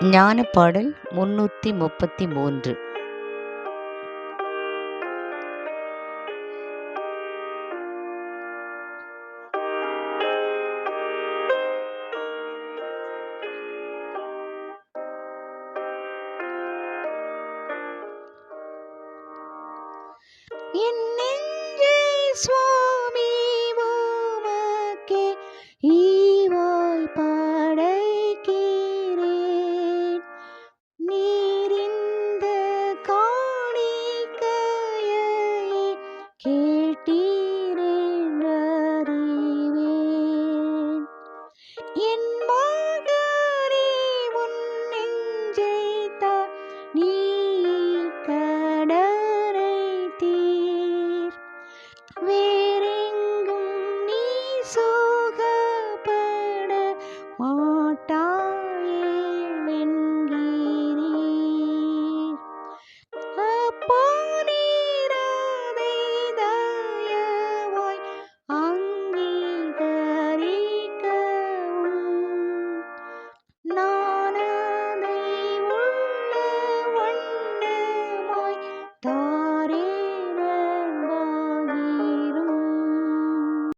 ஞானப்பாடல் முன்னூற்றி முப்பத்தி மூன்று. என் நெஞ்சை கேட்டீரேன் என் மகனே உன் நெஞ்சைத்த நீ கடரை தீர். வேறெங்கும் நீ சோகப்பட மாட்டான்